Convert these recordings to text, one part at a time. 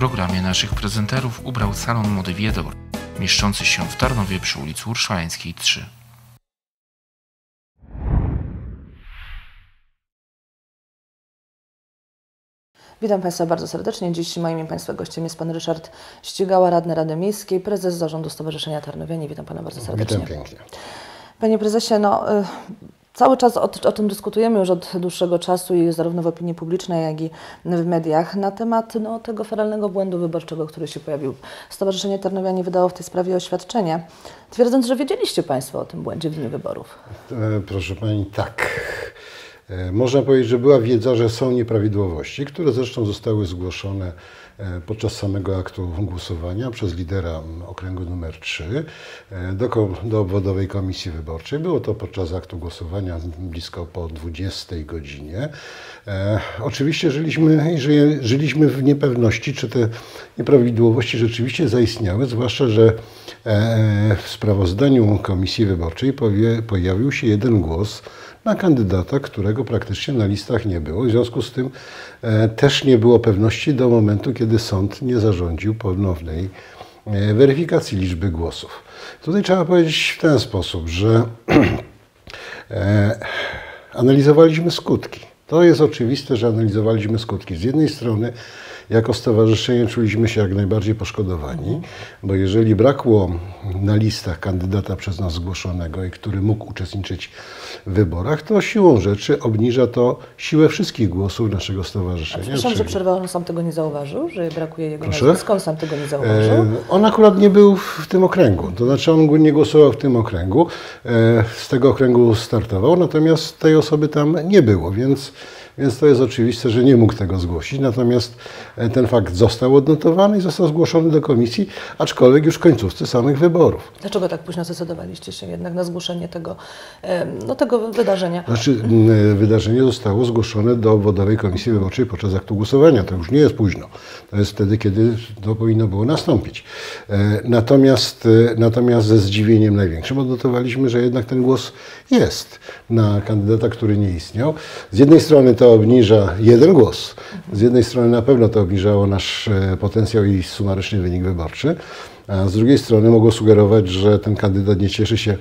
programie naszych prezenterów ubrał salon mody Wiedor, mieszczący się w Tarnowie przy ulicy Urszańskiej 3. Witam Państwa bardzo serdecznie. Dziś moim Państwa gościem jest Pan Ryszard Ścigała, radny Rady Miejskiej, prezes Zarządu Stowarzyszenia Tarnowianie. Witam Pana bardzo serdecznie. Witam pięknie. Panie Prezesie, no, y, cały czas o, o tym dyskutujemy już od dłuższego czasu i zarówno w opinii publicznej, jak i w mediach na temat no, tego feralnego błędu wyborczego, który się pojawił. Stowarzyszenie Tarnowianie wydało w tej sprawie oświadczenie, twierdząc, że wiedzieliście Państwo o tym błędzie w dniu wyborów. E, Proszę Pani, tak. E, Można powiedzieć, że była wiedza, że są nieprawidłowości, które zresztą zostały zgłoszone podczas samego aktu głosowania przez lidera okręgu numer 3 e, do, do obwodowej komisji wyborczej. Było to podczas aktu głosowania blisko po 20 godzinie. E, oczywiście żyliśmy, ży- żyliśmy w niepewności, czy te nieprawidłowości rzeczywiście zaistniały, zwłaszcza, że e, w sprawozdaniu komisji wyborczej powie, pojawił się jeden głos na kandydata, którego praktycznie na listach nie było. W związku z tym e, też nie było pewności do momentu, kiedy sąd nie zarządził ponownej e, weryfikacji liczby głosów. Tutaj trzeba powiedzieć w ten sposób, że e, analizowaliśmy skutki. To jest oczywiste, że analizowaliśmy skutki. Z jednej strony, jako stowarzyszenie czuliśmy się jak najbardziej poszkodowani, bo jeżeli brakło na listach kandydata przez nas zgłoszonego i który mógł uczestniczyć w wyborach, to siłą rzeczy obniża to siłę wszystkich głosów naszego stowarzyszenia. Przepraszam, że przerwę, on sam tego nie zauważył, że brakuje jego Proszę? nazwiska, on sam tego nie zauważył. E, On akurat nie był w tym okręgu, to znaczy on nie głosował w tym okręgu, e, z tego okręgu startował, natomiast tej osoby tam nie było, więc, więc to jest oczywiste, że nie mógł tego zgłosić. Natomiast e, ten fakt został odnotowany i został zgłoszony do komisji, aczkolwiek już w końcówce samych wyborów. Dlaczego tak późno zdecydowaliście się jednak na zgłoszenie tego, no, tego wydarzenia? Znaczy, m, wydarzenie zostało zgłoszone do obwodowej komisji wyborczej podczas aktu głosowania. To już nie jest późno. To jest wtedy, kiedy to powinno było nastąpić. E, Natomiast, e, natomiast ze zdziwieniem największym odnotowaliśmy, że jednak ten głos jest na kandydata, który nie istniał. Z jednej strony to obniża jeden głos. Z jednej strony na pewno to obniżało nasz e, potencjał i sumaryczny wynik wyborczy. Z drugiej strony mogło sugerować, że ten kandydat nie cieszy się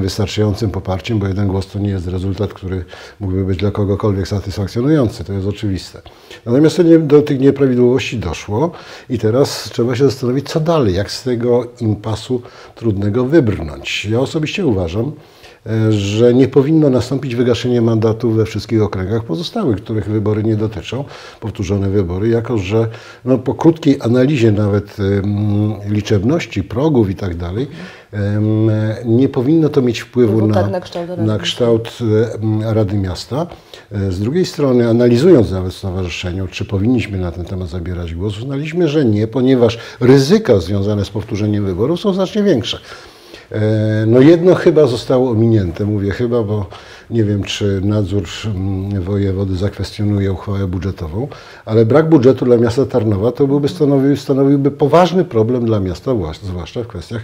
wystarczającym poparciem, bo jeden głos to nie jest rezultat, który mógłby być dla kogokolwiek satysfakcjonujący. To jest oczywiste. Natomiast do tych nieprawidłowości doszło i teraz trzeba się zastanowić, co dalej, jak z tego impasu trudnego wybrnąć. Ja osobiście uważam, e, że nie powinno nastąpić wygaszenie mandatów we wszystkich okręgach pozostałych, których wybory nie dotyczą, powtórzone wybory, jako że no, po krótkiej analizie nawet liczebności, progów i tak dalej, nie powinno to mieć wpływu Wpływu na, tak na kształt Rady na Miasta. kształt em, Rady Miasta. E, Z drugiej strony, analizując nawet w stowarzyszeniu, czy powinniśmy na ten temat zabierać głos, uznaliśmy, że nie, ponieważ ryzyka związane z powtórzeniem wyborów są znacznie większe. E, No jedno chyba zostało ominięte, mówię chyba, bo nie wiem, czy nadzór mm, wojewody zakwestionuje uchwałę budżetową, ale brak budżetu dla miasta Tarnowa to byłby stanowił, stanowiłby poważny problem dla miasta, zwłasz- zwłaszcza w kwestiach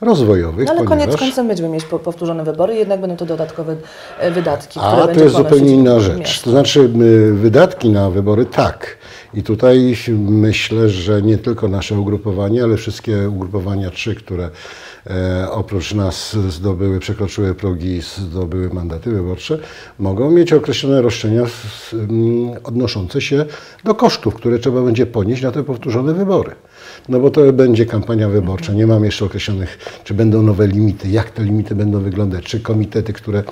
rozwojowych, No ale ponieważ... koniec końcem będziemy mieć po- powtórzone wybory, jednak będą to dodatkowe e, wydatki, które A to jest zupełnie inna rzecz. To znaczy wydatki na wybory tak. I tutaj myślę, że nie tylko nasze ugrupowanie, ale wszystkie ugrupowania trzy, które e, oprócz nas zdobyły, przekroczyły progi i zdobyły mandaty wyborcze, mogą mieć określone roszczenia mm, odnoszące się do kosztów, które trzeba będzie ponieść na te powtórzone wybory. No bo to będzie kampania wyborcza, nie mam jeszcze określonych, czy będą nowe limity, jak te limity będą wyglądać, czy komitety, które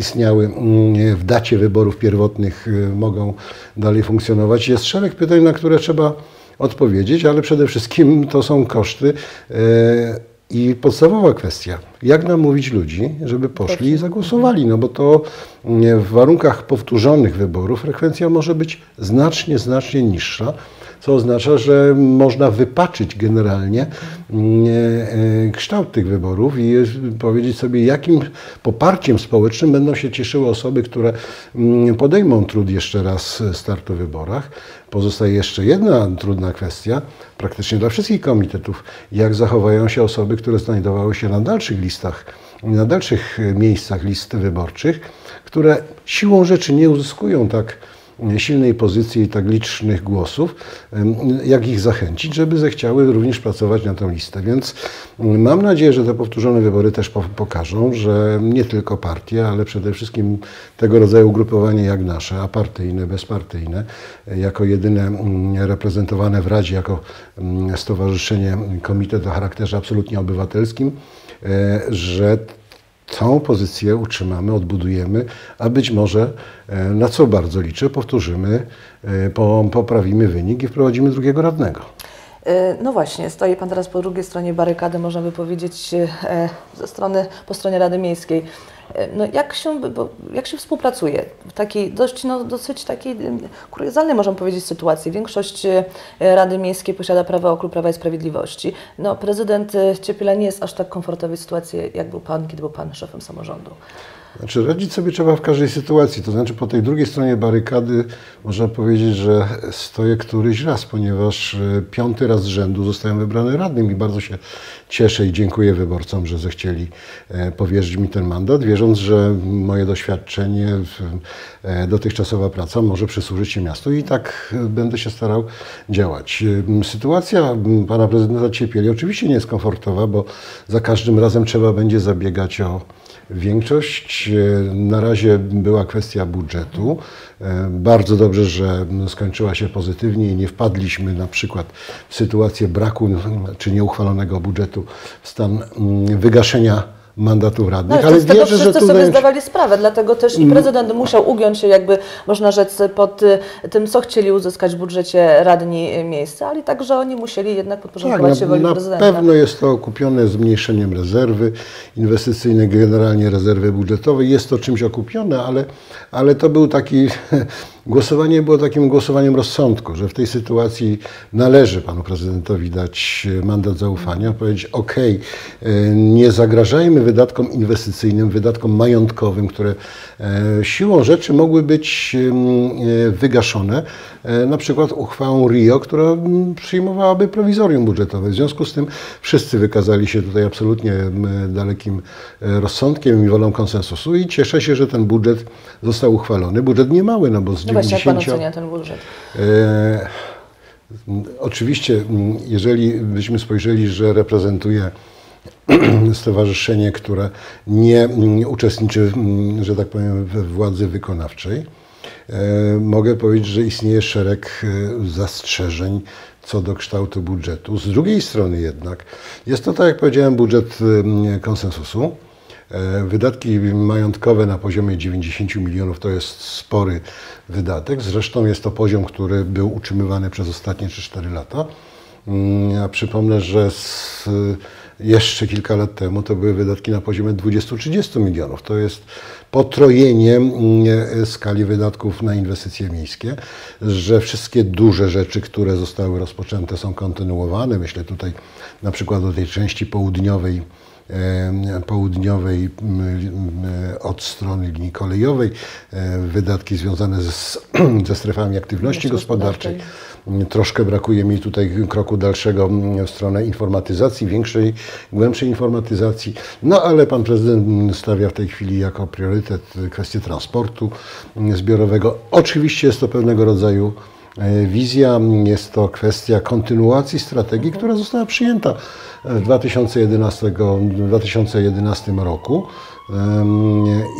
istniały mm, w dacie wyborów pierwotnych y, mogą dalej funkcjonować. Jest szereg pytań, na które trzeba odpowiedzieć, ale przede wszystkim to są koszty e, i podstawowa kwestia, jak namówić ludzi, żeby poszli i zagłosowali, no bo to mm, w warunkach powtórzonych wyborów frekwencja może być znacznie, znacznie niższa, co oznacza, że można wypaczyć generalnie mm, e, kształt tych wyborów i e, powiedzieć sobie, jakim poparciem społecznym będą się cieszyły osoby, które mm, podejmą trud jeszcze raz startu w wyborach. Pozostaje jeszcze jedna trudna kwestia, praktycznie dla wszystkich komitetów, jak zachowają się osoby, które znajdowały się na dalszych listach, na dalszych miejscach list wyborczych, które siłą rzeczy nie uzyskują tak silnej pozycji i tak licznych głosów, jak ich zachęcić, żeby zechciały również pracować na tę listę. Więc mam nadzieję, że te powtórzone wybory też pokażą, że nie tylko partie, ale przede wszystkim tego rodzaju ugrupowanie jak nasze, apartyjne, bezpartyjne, jako jedyne reprezentowane w Radzie, jako stowarzyszenie, komitet o charakterze absolutnie obywatelskim, e, że tą pozycję utrzymamy, odbudujemy, a być może, e, na co bardzo liczę, powtórzymy, e, poprawimy wynik i wprowadzimy drugiego radnego. No właśnie, stoi Pan teraz po drugiej stronie barykady, można by powiedzieć, ze strony, po stronie Rady Miejskiej. E, no jak, się, jak się współpracuje w takiej dość, no, dosyć takiej kuriozalnej, możemy powiedzieć, sytuacji. Większość e, Rady Miejskiej posiada prawo okru Prawa i Sprawiedliwości. No, prezydent e, Ciepiela nie jest aż tak komfortowej sytuacji, jak był Pan, kiedy był Pan szefem samorządu. Znaczy radzić sobie trzeba w każdej sytuacji, to znaczy po tej drugiej stronie barykady można powiedzieć, że stoję któryś raz, ponieważ e, piąty raz z rzędu zostałem wybrany radnym i bardzo się cieszę i dziękuję wyborcom, że zechcieli e, powierzyć mi ten mandat, wierząc, że moje doświadczenie, e, dotychczasowa praca może przysłużyć się miastu i tak będę się starał działać. Sytuacja pana prezydenta Ciepieli oczywiście nie jest komfortowa, bo za każdym razem trzeba będzie zabiegać o Większość e, na razie była kwestia budżetu. E, bardzo dobrze, że skończyła się pozytywnie i nie wpadliśmy na przykład w sytuację braku czy nieuchwalonego budżetu w stan mm, wygaszenia mandatów radnych, no, ale wierzę, że tu sobie zdawali sprawę, dlatego też i mm. prezydent musiał ugiąć się jakby, można rzec, pod y, tym, co chcieli uzyskać w budżecie radni y, miejsca, ale także oni musieli jednak podporządkować tak, się woli na prezydenta. Na pewno jest to okupione zmniejszeniem rezerwy inwestycyjnej, generalnie rezerwy budżetowej. Jest to czymś okupione, ale, ale to był taki Głosowanie było takim głosowaniem rozsądku, że w tej sytuacji należy panu prezydentowi dać mandat zaufania, powiedzieć: OK, nie zagrażajmy wydatkom inwestycyjnym, wydatkom majątkowym, które e, siłą rzeczy mogły być e, wygaszone, e, na przykład uchwałą RIO, która przyjmowałaby prowizorium budżetowe. W związku z tym wszyscy wykazali się tutaj absolutnie dalekim rozsądkiem i wolą konsensusu i cieszę się, że ten budżet został uchwalony. Budżet nie mały, no bo z no właśnie, jak Pan ocenia ten budżet? E, oczywiście, jeżeli byśmy spojrzeli, że reprezentuje stowarzyszenie, które nie uczestniczy, że tak powiem, we władzy wykonawczej, e, mogę powiedzieć, że istnieje szereg e, zastrzeżeń co do kształtu budżetu. Z drugiej strony jednak jest to, tak jak powiedziałem, budżet konsensusu. E, wydatki majątkowe na poziomie 90 milionów to jest spory wydatek. Zresztą jest to poziom, który był utrzymywany przez ostatnie 3-4 lata. Mm, ja przypomnę, że z, jeszcze kilka lat temu to były wydatki na poziomie 20-30 milionów. To jest potrojenie mm, skali wydatków na inwestycje miejskie, że wszystkie duże rzeczy, które zostały rozpoczęte są kontynuowane. Myślę tutaj na przykład o tej części południowej południowej od strony linii kolejowej, wydatki związane z, ze strefami aktywności gospodarczej. Troszkę brakuje mi tutaj kroku dalszego w stronę informatyzacji, większej, głębszej informatyzacji. No ale pan prezydent stawia w tej chwili jako priorytet kwestię transportu zbiorowego. Oczywiście jest to pewnego rodzaju e, wizja, jest to kwestia kontynuacji strategii, która została przyjęta w 2011, 2011 roku.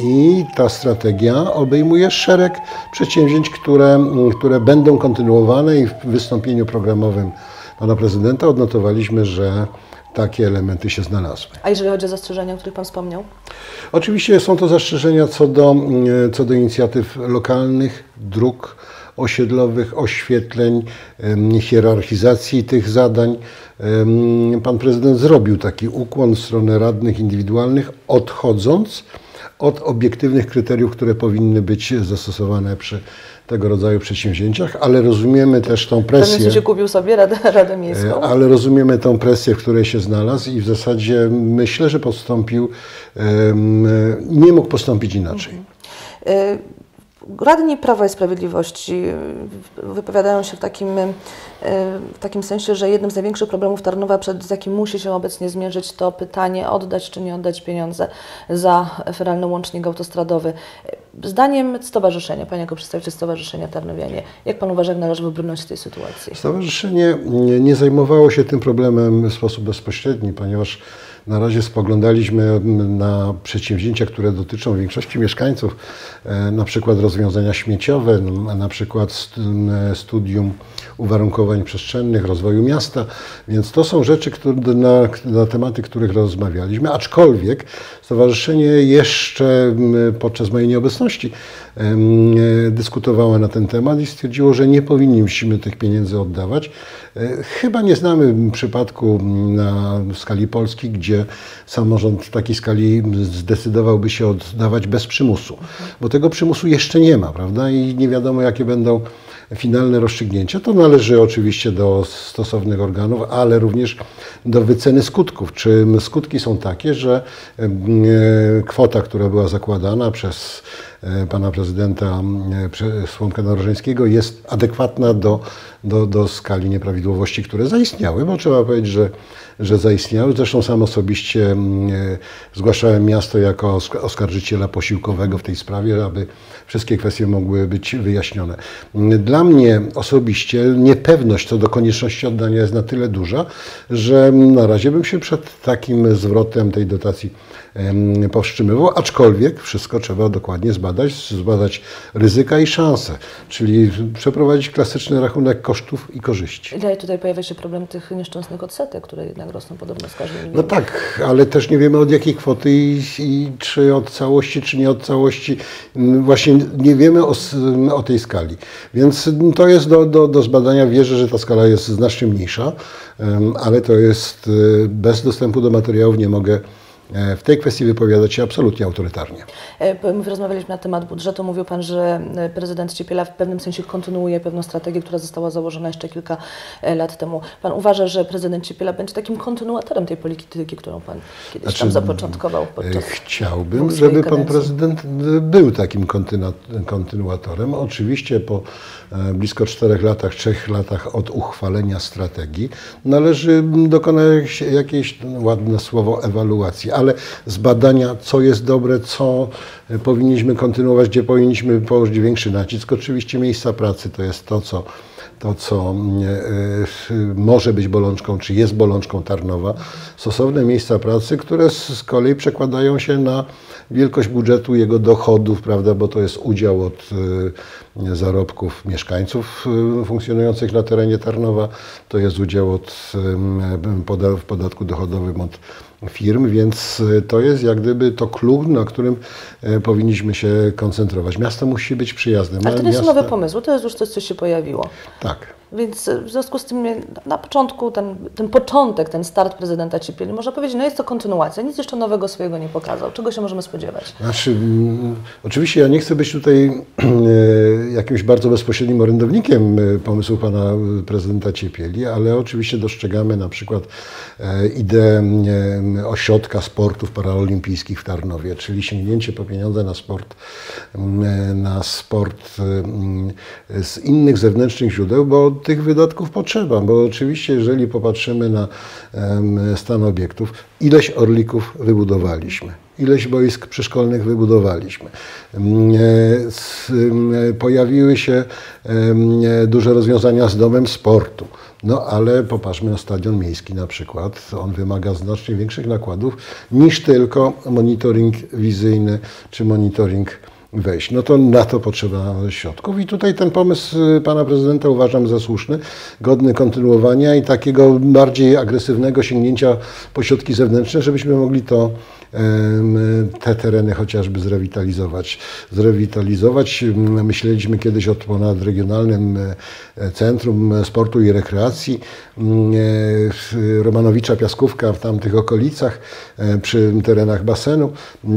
I ta strategia obejmuje szereg przedsięwzięć, które, które będą kontynuowane i w wystąpieniu programowym pana prezydenta odnotowaliśmy, że takie elementy się znalazły. A jeżeli chodzi o zastrzeżenia, o których Pan wspomniał? Oczywiście są to zastrzeżenia co do, co do inicjatyw lokalnych, dróg osiedlowych, oświetleń, hierarchizacji tych zadań. Pan prezydent zrobił taki ukłon w stronę radnych indywidualnych, odchodząc od obiektywnych kryteriów, które powinny być zastosowane przy tego rodzaju przedsięwzięciach, ale rozumiemy też tą presję. W pewnym kupił sobie Radę, Radę Miejską. E, ale rozumiemy tą presję, w której się znalazł i w zasadzie myślę, że postąpił, nie mógł postąpić inaczej. Mhm. Radni Prawa i Sprawiedliwości wypowiadają się w takim w takim sensie, że jednym z największych problemów Tarnowa, przed jakim musi się obecnie zmierzyć, to pytanie oddać czy nie oddać pieniądze za feralny łącznik autostradowy. Zdaniem stowarzyszenia, Panie jako przedstawiciel Stowarzyszenia Tarnowianie, jak Pan uważa, jak należy wybrnąć z tej sytuacji? Stowarzyszenie nie, nie zajmowało się tym problemem w sposób bezpośredni, ponieważ na razie spoglądaliśmy na przedsięwzięcia, które dotyczą większości mieszkańców, e, na przykład rozwiązania śmieciowe, na przykład studium uwarunkowań przestrzennych, rozwoju miasta, więc to są rzeczy, które, na, na tematy, których rozmawialiśmy, aczkolwiek stowarzyszenie jeszcze podczas mojej nieobecności dyskutowało na ten temat i stwierdziło, że nie powinniśmy tych pieniędzy oddawać. E, chyba nie znamy przypadku na skali Polski, gdzie samorząd w takiej skali zdecydowałby się oddawać bez przymusu, bo tego przymusu jeszcze nie ma, prawda? I nie wiadomo, jakie będą finalne rozstrzygnięcia. To należy oczywiście do stosownych organów, ale również do wyceny skutków. Czy skutki są takie, że e, kwota, która była zakładana przez pana prezydenta e, Słomka Narożeńskiego jest adekwatna do, do, do skali nieprawidłowości, które zaistniały, bo trzeba powiedzieć, że że zaistniały. Zresztą sam osobiście e, zgłaszałem miasto jako oskarżyciela posiłkowego w tej sprawie, aby wszystkie kwestie mogły być wyjaśnione. Dla mnie osobiście niepewność co do konieczności oddania jest na tyle duża, że na razie bym się przed takim zwrotem tej dotacji powstrzymywał, aczkolwiek wszystko trzeba dokładnie zbadać, zbadać ryzyka i szanse, czyli przeprowadzić klasyczny rachunek kosztów i korzyści. I tutaj pojawia się problem tych nieszczęsnych odsetek, które jednak rosną podobno z każdym No tak, ale też nie wiemy od jakiej kwoty i, i czy od całości, czy nie od całości. Właśnie nie wiemy o, o tej skali. Więc to jest do, do, do zbadania. Wierzę, że ta skala jest znacznie mniejsza, ale to jest y, bez dostępu do materiałów nie mogę w tej kwestii wypowiadać się absolutnie autorytarnie. E, my rozmawialiśmy na temat budżetu. Mówił Pan, że e, prezydent Ciepiela w pewnym sensie kontynuuje pewną strategię, która została założona jeszcze kilka lat temu. Pan uważa, że prezydent Ciepiela będzie takim kontynuatorem tej polityki, którą Pan kiedyś znaczy, tam zapoczątkował? Podczas chciałbym, żeby kadencji. Pan prezydent był takim kontynuatorem. Oczywiście po blisko czterech latach, trzech latach od uchwalenia strategii należy dokonać jakiejś, ładne słowo, ewaluacji ale zbadania, co jest dobre, co e, powinniśmy kontynuować, gdzie powinniśmy położyć większy nacisk. Oczywiście miejsca pracy to jest to, co to, co e, e, może być bolączką, czy jest bolączką Tarnowa, stosowne miejsca pracy, które z kolei przekładają się na wielkość budżetu, jego dochodów, prawda, bo to jest udział od zarobków mieszkańców funkcjonujących na terenie Tarnowa, to jest udział od w podatku dochodowym od firm, więc e, to jest jak gdyby to klucz, na którym e, powinniśmy się koncentrować. Miasto musi być przyjazne. Ale to nie są nowe pomysły, to jest już coś, co się pojawiło. Tak. Więc w związku z tym na początku, ten, ten początek, ten start prezydenta Cipieli, można powiedzieć, no jest to kontynuacja, nic jeszcze nowego swojego nie pokazał. Czego się możemy spodziewać? Znaczy, oczywiście ja nie chcę być tutaj e, jakimś bardzo bezpośrednim orędownikiem e, pomysłu pana prezydenta Cipieli, ale oczywiście dostrzegamy na przykład e, ideę ośrodka sportów paraolimpijskich w Tarnowie, czyli sięgnięcie po pieniądze na sport, na sport z innych zewnętrznych źródeł, bo tych wydatków potrzeba, bo oczywiście jeżeli popatrzymy na stan obiektów, ileś orlików wybudowaliśmy, ileś boisk przyszkolnych wybudowaliśmy. E, pojawiły się duże rozwiązania z domem sportu. No ale popatrzmy na stadion miejski na przykład. On wymaga znacznie większych nakładów niż tylko monitoring wizyjny czy monitoring wejść. No to na to potrzeba środków i tutaj ten pomysł y, pana prezydenta uważam za słuszny, godny kontynuowania i takiego bardziej agresywnego sięgnięcia po środki zewnętrzne, żebyśmy mogli to te tereny chociażby zrewitalizować. Zrewitalizować. Myśleliśmy kiedyś o ponadregionalnym e, Centrum Sportu i Rekreacji e, Romanowicza Piaskówka w tamtych okolicach, e, przy terenach basenu.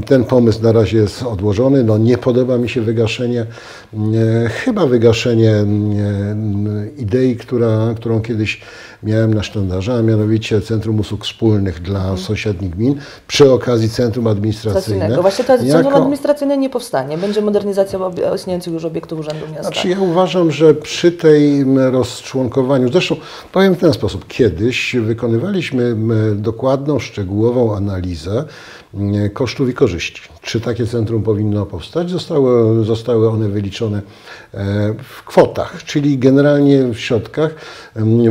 Ten pomysł na razie jest odłożony. No nie podoba mi się wygaszenie, e, chyba wygaszenie e, idei, która, którą kiedyś miałem na sztandarze, a mianowicie Centrum Usług Wspólnych dla sąsiednich gmin przy okazji Centrum Administracyjnego. Administracyjnego. Właśnie to Centrum Jako- Administracyjne nie powstanie. Będzie modernizacja istniejących już obiektów Urzędu Miasta. Znaczy ja uważam, że przy tej rozczłonkowaniu, zresztą powiem w ten sposób, kiedyś wykonywaliśmy dokładną, szczegółową analizę kosztów i korzyści. Czy takie centrum powinno powstać? Zostały, zostały one wyliczone e, w kwotach, czyli generalnie w środkach.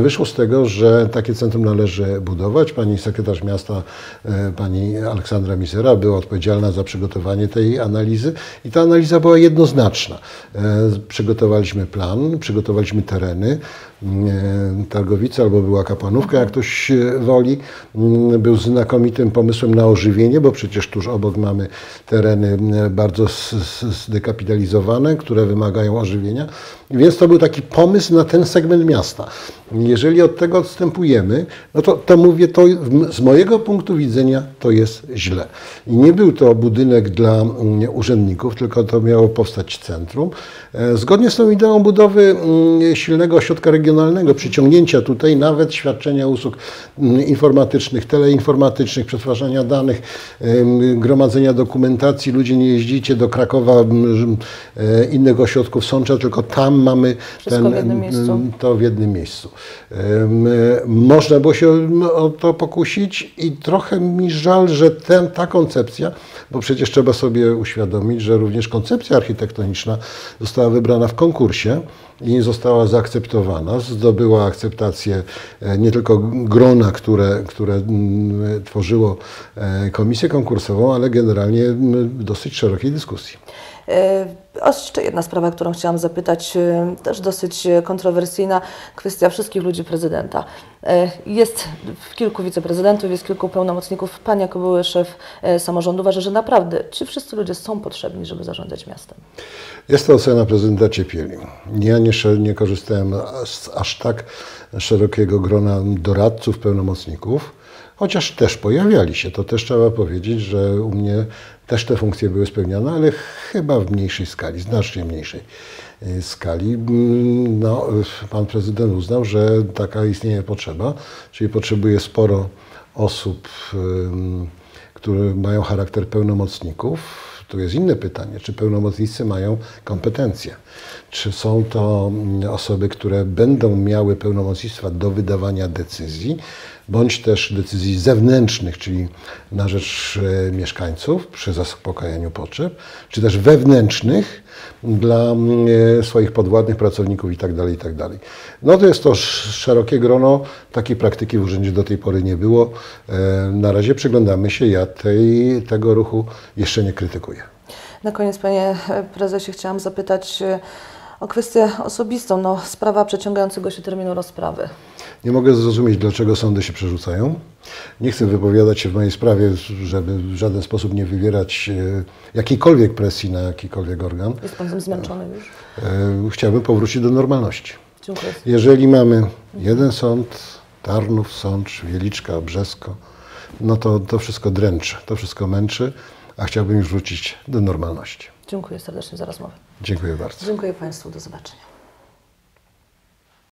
Wyszło z tego, że takie centrum należy budować. Pani sekretarz miasta, e, pani Aleksandra Misera była odpowiedzialna za przygotowanie tej analizy i ta analiza była jednoznaczna. E, Przygotowaliśmy plan, przygotowaliśmy tereny. E, Targowice albo była Kapłanówka, jak ktoś woli. Mm, Był znakomitym pomysłem na ożywienie, bo przecież tuż obok mamy tereny bardzo zdekapitalizowane, które wymagają ożywienia. Więc to był taki pomysł na ten segment miasta. Jeżeli od tego odstępujemy, no to, to mówię, to z mojego punktu widzenia to jest źle. I nie był to budynek dla mm, urzędników, tylko to miało powstać centrum. E, Zgodnie z tą ideą budowy mm, silnego ośrodka regionalnego, przyciągnięcia tutaj nawet świadczenia usług mm, informatycznych, teleinformatycznych, przetwarzania danych, gromadzenia dokumentacji. Ludzie nie jeździcie do Krakowa, e, innych ośrodków Sącza, tylko tam mamy Wszystko w to w jednym miejscu. Em, Można było się o to pokusić i trochę mi żal, że ten, ta koncepcja, bo przecież trzeba sobie uświadomić, że również koncepcja architektoniczna została wybrana w konkursie i została zaakceptowana, zdobyła akceptację e, nie tylko grona, które, które mm, tworzyło e, komisję konkursową, ale generalnie mm, dosyć szerokiej dyskusji. Jeszcze jedna sprawa, którą chciałam zapytać, e, też dosyć e, kontrowersyjna, kwestia wszystkich ludzi prezydenta. E, Jest kilku wiceprezydentów, jest kilku pełnomocników. Pan jako były szef samorządu uważa, że naprawdę ci wszyscy ludzie są potrzebni, żeby zarządzać miastem. Jest to ocena prezydenta Ciepieli. Ja nie, nie korzystałem z aż tak szerokiego grona doradców, pełnomocników, chociaż też pojawiali się. To też trzeba powiedzieć, że u mnie też te funkcje były spełniane, ale chyba w mniejszej skali, znacznie mniejszej e, skali. Mm, No, pan prezydent uznał, że taka istnieje potrzeba, czyli potrzebuje sporo osób, które mają charakter pełnomocników. Tu jest inne pytanie, czy pełnomocnicy mają kompetencje? Czy są to mm, osoby, które będą miały pełnomocnictwa do wydawania decyzji, bądź też decyzji zewnętrznych, czyli na rzecz e, mieszkańców przy zaspokajaniu potrzeb, czy też wewnętrznych dla mm, e, swoich podwładnych pracowników itd. itd. No to jest to sz- szerokie grono, takiej praktyki w urzędzie do tej pory nie było. E, Na razie przyglądamy się, ja tej, tego ruchu jeszcze nie krytykuję. Na koniec, panie prezesie, chciałam zapytać e, o kwestię osobistą. No, sprawa przeciągającego się terminu rozprawy. Nie mogę zrozumieć, dlaczego sądy się przerzucają. Nie chcę wypowiadać się w mojej sprawie, żeby w żaden sposób nie wywierać e, jakiejkolwiek presji na jakikolwiek organ. Jest pan zmęczony już? E, Chciałbym powrócić do normalności. Dziękuję. Jeżeli mamy jeden sąd, Tarnów, Sącz, Wieliczka, Brzesko, no to to wszystko dręczy, to wszystko męczy, a chciałbym już wrócić do normalności. Dziękuję serdecznie za rozmowę. Dziękuję bardzo. Dziękuję Państwu. Do zobaczenia.